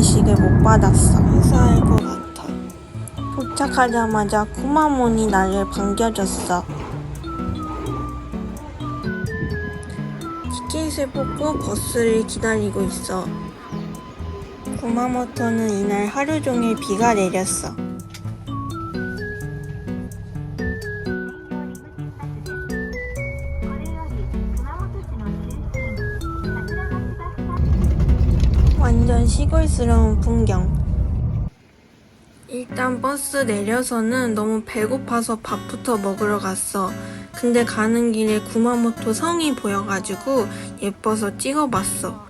기내식을 못 받았어. 회사일 것 같아. 도착하자마자 쿠마몬이 나를 반겨줬어. 티켓을 뽑고 버스를 기다리고 있어. 구마모토는 이날 하루 종일 비가 내렸어. 시골스러운 풍경. 일단 버스 내려서는 너무 배고파서 밥부터 먹으러 갔어. 근데 가는 길에 구마모토 성이 보여가지고 예뻐서 찍어봤어.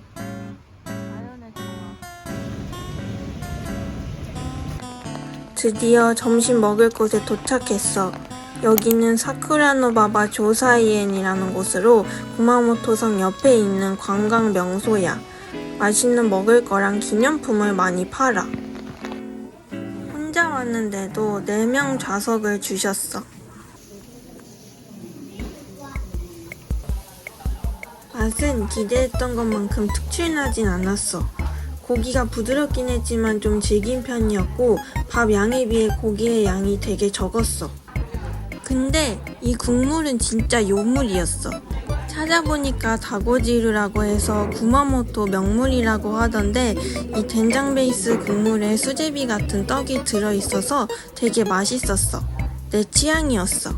드디어 점심 먹을 곳에 도착했어. 여기는 사쿠라노바바 조사이엔이라는 곳으로 구마모토성 옆에 있는 관광 명소야. 맛있는 먹을 거랑 기념품을 많이 팔아. 혼자 왔는데도 4명 좌석을 주셨어. 맛은 기대했던 것만큼 특출나진 않았어. 고기가 부드럽긴 했지만 좀 질긴 편이었고 밥 양에 비해 고기의 양이 되게 적었어. 근데 이 국물은 진짜 요물이었어. 찾아보니까 다고지루라고 해서 구마모토 명물이라고 하던데 이 된장 베이스 국물에 수제비 같은 떡이 들어있어서 되게 맛있었어. 내 취향이었어.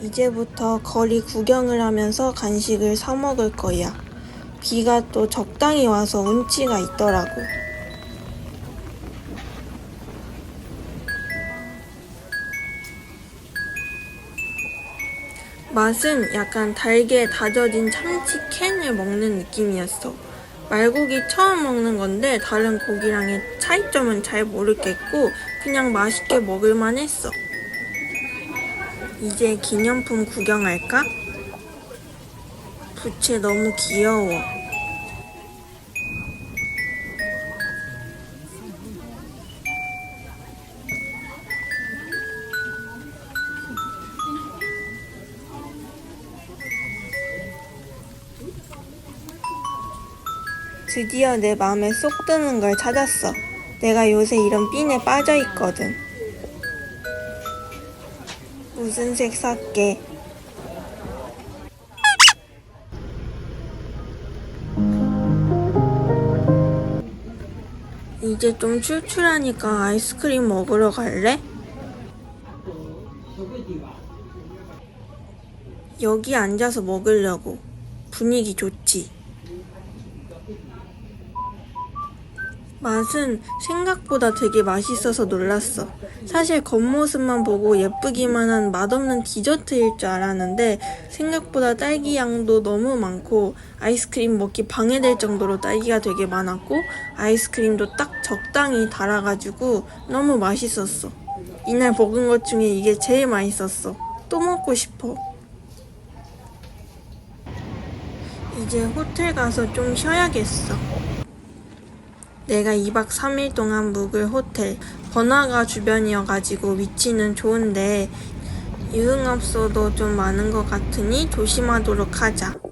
이제부터 거리 구경을 하면서 간식을 사 먹을 거야. 비가 또 적당히 와서 운치가 있더라고. 맛은 약간 달게 다져진 참치 캔을 먹는 느낌이었어. 말고기 처음 먹는 건데 다른 고기랑의 차이점은 잘 모르겠고 그냥 맛있게 먹을만 했어. 이제 기념품 구경할까? 부채 너무 귀여워. 드디어 내 마음에 쏙 드는 걸 찾았어. 내가 요새 이런 핀에 빠져 있거든. 무슨 색 살게? 이제 좀 출출하니까 아이스크림 먹으러 갈래? 여기 앉아서 먹으려고. 분위기 좋지? 맛은 생각보다 되게 맛있어서 놀랐어. 사실 겉모습만 보고 예쁘기만 한 맛없는 디저트일 줄 알았는데 생각보다 딸기 양도 너무 많고 아이스크림 먹기 방해될 정도로 딸기가 되게 많았고 아이스크림도 딱 적당히 달아가지고 너무 맛있었어. 이날 먹은 것 중에 이게 제일 맛있었어. 또 먹고 싶어. 이제 호텔 가서 좀 쉬어야겠어. 내가 2박 3일 동안 묵을 호텔 번화가 주변이어가지고 위치는 좋은데 유흥업소도 좀 많은 것 같으니 조심하도록 하자.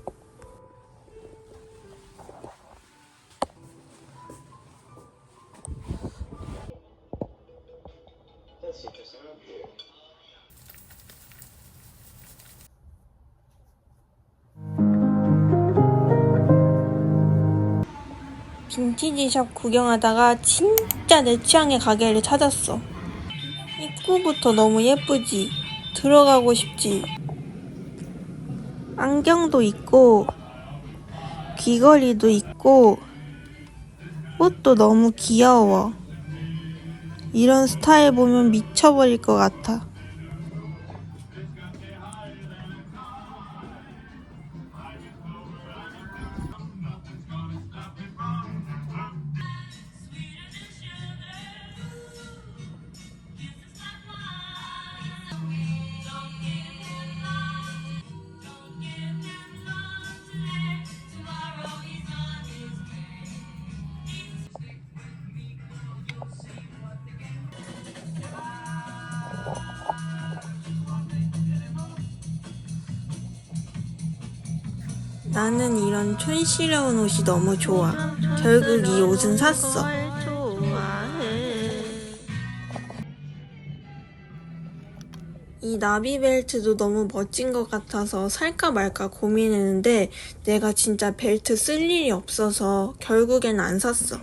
빈티지샵 구경하다가 진짜 내 취향의 가게를 찾았어. 입구부터 너무 예쁘지? 들어가고 싶지? 안경도 있고, 귀걸이도 있고, 옷도 너무 귀여워. 이런 스타일 보면 미쳐버릴 것 같아. 나는 이런 촌스러운 옷이 너무 좋아. 결국 이 옷은 샀어. 이 나비 벨트도 너무 멋진 것 같아서 살까 말까 고민했는데 내가 진짜 벨트 쓸 일이 없어서 결국엔 안 샀어.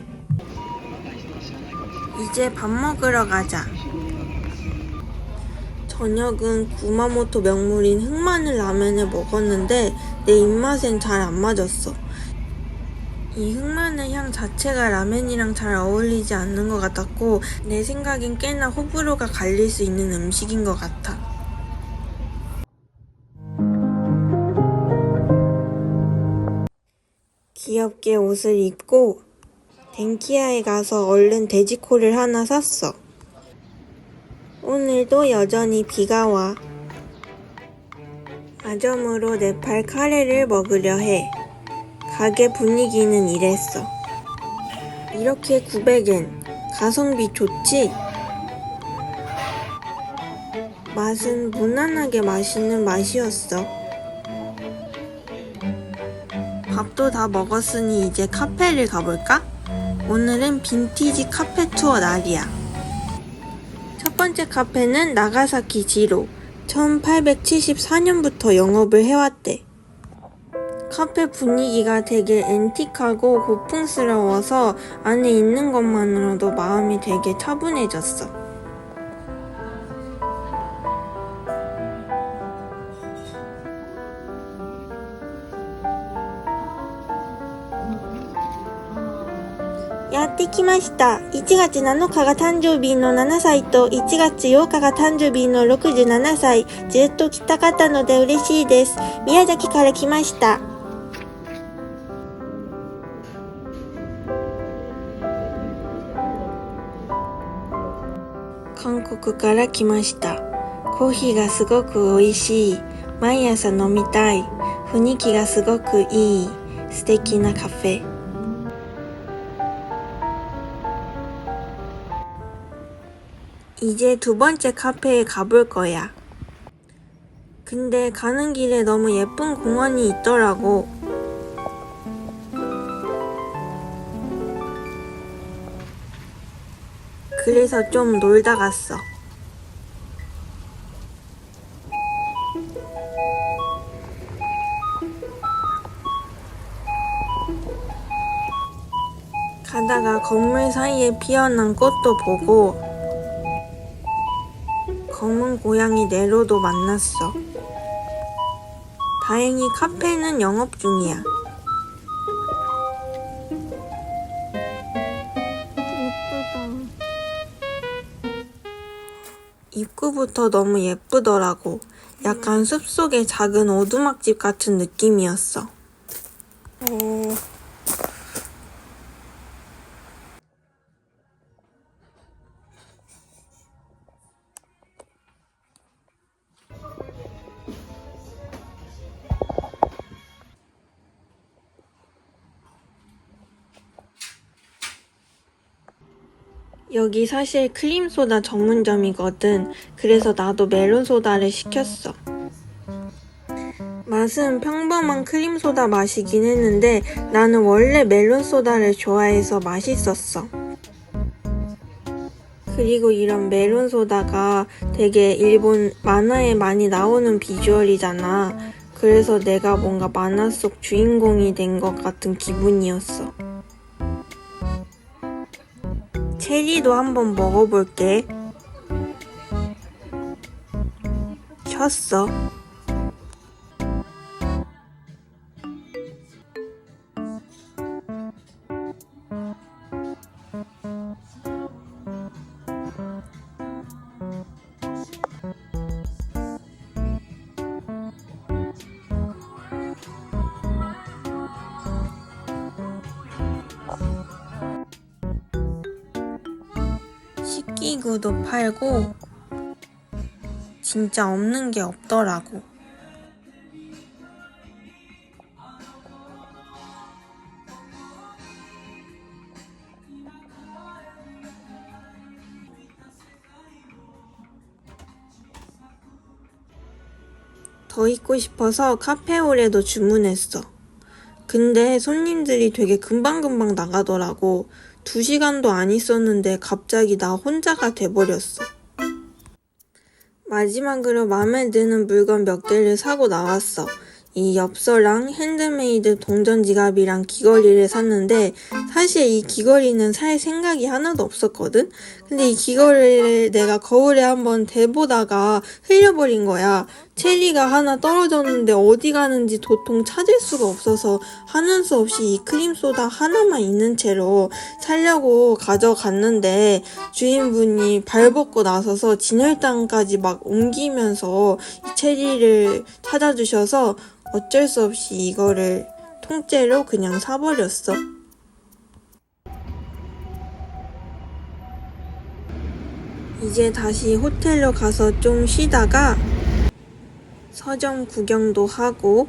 이제 밥 먹으러 가자. 저녁은 구마모토 명물인 흑마늘 라면을 먹었는데 내 입맛엔 잘 안 맞았어. 이 흑마늘 향 자체가 라면이랑 잘 어울리지 않는 것 같았고 내 생각엔 꽤나 호불호가 갈릴 수 있는 음식인 것 같아. 귀엽게 옷을 입고 덴키아에 가서 얼른 돼지코를 하나 샀어. 오늘도 여전히 비가 와. 아점으로 네팔 카레를 먹으려 해. 가게 분위기는 이랬어. 이렇게 900엔. 가성비 좋지? 맛은 무난하게 맛있는 맛이었어. 밥도 다 먹었으니 이제 카페를 가볼까? 오늘은 빈티지 카페 투어 날이야. 첫 번째 카페는 나가사키 지로. 1874년부터 영업을 해왔대. 카페 분위기가 되게 앤틱하고 고풍스러워서 안에 있는 것만으로도 마음이 되게 차분해졌어. "やってきました。1月7日が誕生日の7歳と1月8日が誕生日の67歳。ずっと来たかったので嬉しいです。宮崎から来ました。韓国から来ました。コーヒーがすごく美味しい。毎朝飲みたい。雰囲気がすごくいい。素敵なカフェ。 이제 두 번째 카페에 가볼 거야. 근데 가는 길에 너무 예쁜 공원이 있더라고. 그래서 좀 놀다 갔어. 가다가 건물 사이에 피어난 꽃도 보고 검은 고양이 네로도 만났어. 다행히 카페는 영업 중이야. 입구부터 너무 예쁘더라고. 약간 숲속의 작은 오두막집 같은 느낌이었어. 오. 여기 사실 크림소다 전문점이거든. 그래서 나도 멜론소다를 시켰어. 맛은 평범한 크림소다 맛이긴 했는데 나는 원래 멜론소다를 좋아해서 맛있었어. 그리고 이런 멜론소다가 되게 일본 만화에 많이 나오는 비주얼이잖아. 그래서 내가 뭔가 만화 속 주인공이 된 것 같은 기분이었어. 체리도 한번 먹어볼게. 켰어. 식기구도 팔고 진짜 없는 게 없더라고. 더 있고 싶어서 카페올에도 주문했어. 근데 손님들이 되게 금방금방 나가더라고. 두 시간도 안 있었는데 갑자기 나 혼자가 돼버렸어. 마지막으로 마음에 드는 물건 몇 개를 사고 나왔어. 이 엽서랑 핸드메이드 동전 지갑이랑 귀걸이를 샀는데 사실 이 귀걸이는 살 생각이 하나도 없었거든? 근데 이 귀걸이를 내가 거울에 한번 대보다가 흘려버린 거야. 체리가 하나 떨어졌는데 어디 가는지 도통 찾을 수가 없어서 하는 수 없이 이 크림 소다 하나만 있는 채로 살려고 가져갔는데 주인분이 발벗고 나서서 진열장까지 막 옮기면서 이 체리를 찾아주셔서 어쩔 수 없이 이거를 통째로 그냥 사버렸어. 이제 다시 호텔로 가서 좀 쉬다가 서점 구경도 하고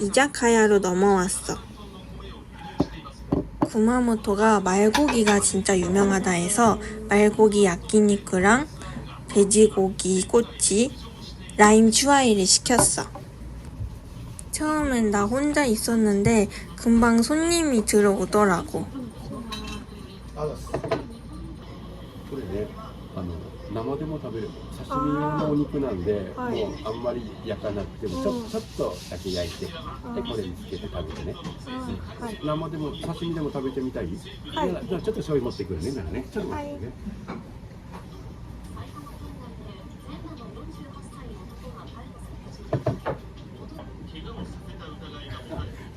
이자카야로 넘어왔어. 구마모토가 말고기가 진짜 유명하다 해서 말고기 야끼니쿠랑 돼지고기 꼬치, 라임 슈아이를 시켰어. 처음엔 나 혼자 있었는데 금방 손님이 들어오더라고. 알았어. 그래. 生でも食べる。刺身のお肉なんで、はい。もうあんまり焼かなくてもちょ,、ちょっとだけ焼いてでこれにつけて食べてね、生でも刺身でも食べてみたい、はい。じゃあちょっと醤油持ってくるねならね。ちょっと待ってね、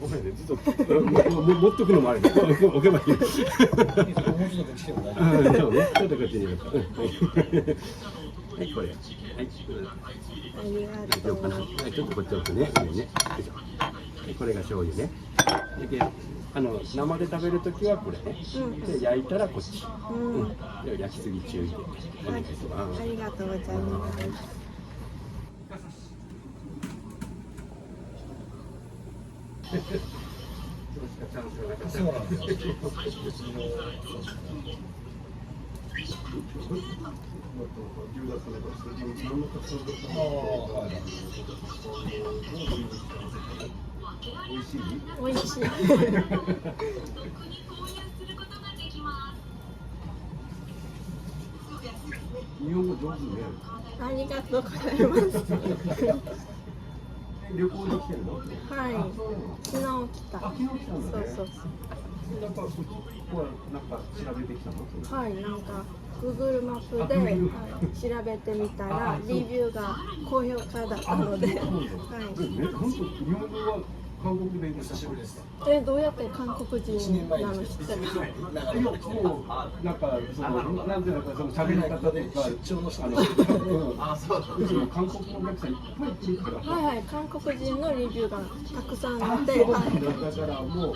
ごめんね、ちょっと、持っとくのもあるね。置けばいい。もうちょっとこっち来ても大丈夫そうね。ちょっとこっちに入れた。うんはい、これ。はい。ありが大丈夫かな。はい、ちょっとこっち置くね。これね。はい、これが醤油ね。で、あの生で食べるときはこれね。で、焼いたらこっち。うん。で、焼きすぎ注意で。お願いします。ありがとうございます。そうなんですよ。ああはい。しい。日本語上手ね。ありがとうござい。ます。旅行で来てるの？はい。昨日来た。あ、昨日来たんだね。そうそうなんかこっちこうなんか調べてきたの？そう。はい。なんか Google マップで、調べてみたあらそうレビューが高評価だったので、はでもね、本当日本語は韓国弁久しぶりですい。えどうやって韓国人なの？知ってる？いやもうなんかそのなんていうのかその喋り方とか出張の人あの、うん、あそううちも韓国のお客さんいっぱい来るから。はいはい。韓国人のレビューがたくさんああ、って、そうはなんだ。だからもう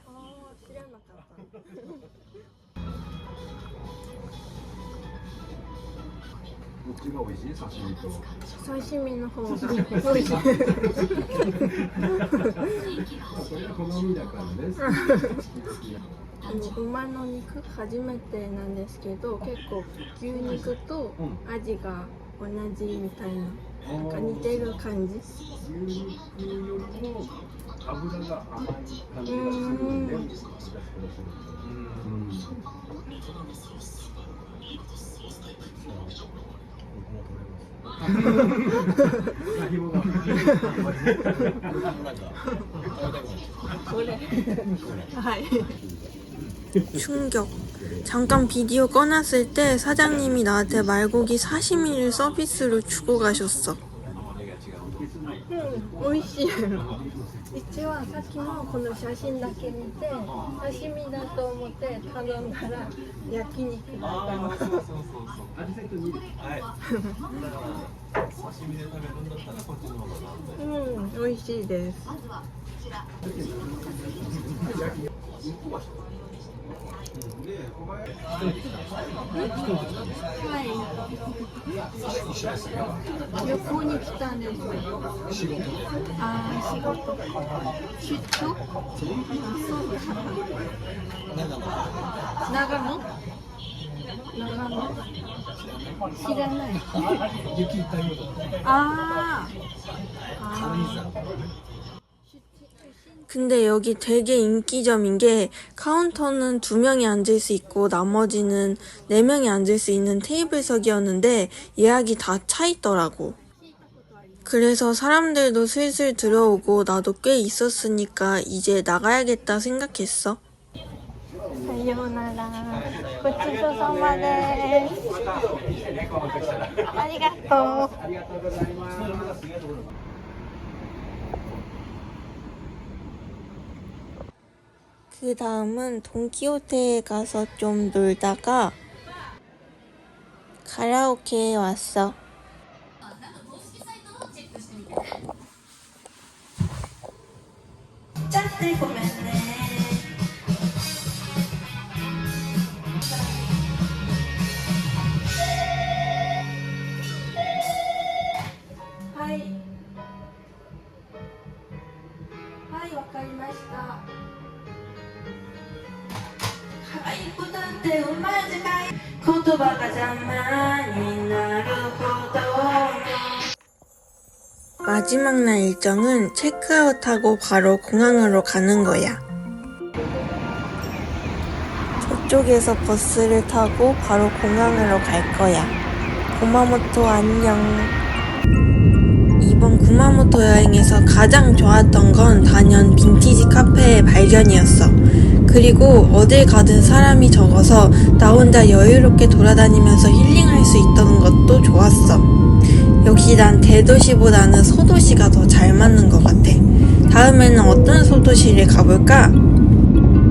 刺身の方が美味しい。それは好みだからね。あの馬の肉初めてなんですけど結構牛肉と味が同じみたい。ななんか似てる感じ牛肉よりも油が甘い。感じがするんで。うん。 충격. 잠깐 비디오 꺼놨을 때 사장님이 나한테 말고기 사시미를 서비스로 주고 가셨어. 응, 오이시. 一応さっきのこの写真だけ見て刺身だと思って頼んだら焼肉だったの。うそうそうそう。で。はい。刺身で食べるんだったらこっちの方がうん、美味しいです。まずはこちら。ああ、仕事。出張。あ、そうか。長野。知らない。雪いっぱいいるあーあ 근데 여기 되게 인기점인 게 카운터는 두 명이 앉을 수 있고 나머지는 네 명이 앉을 수 있는 테이블석이었는데 예약이 다 차 있더라고. 그래서 사람들도 슬슬 들어오고 나도 꽤 있었으니까 이제 나가야겠다 생각했어. 사요나라 고추소서마데 아리가또 그 다음은 돈키호테에 가서 좀 놀다가 가라오케에 왔어. 짠데 고맙네. 마지막 날 일정은 체크아웃하고 바로 공항으로 가는 거야. 저쪽에서 버스를 타고 바로 공항으로 갈 거야. 구마모토 안녕. 이번 구마모토 여행에서 가장 좋았던 건 단연 빈티지 카페의 발견이었어. 그리고 어딜 가든 사람이 적어서 나 혼자 여유롭게 돌아다니면서 힐링할 수 있던 것도 좋았어. 역시 난 대도시보다는 소도시가 더 잘 맞는 것 같아. 다음에는 어떤 소도시를 가볼까?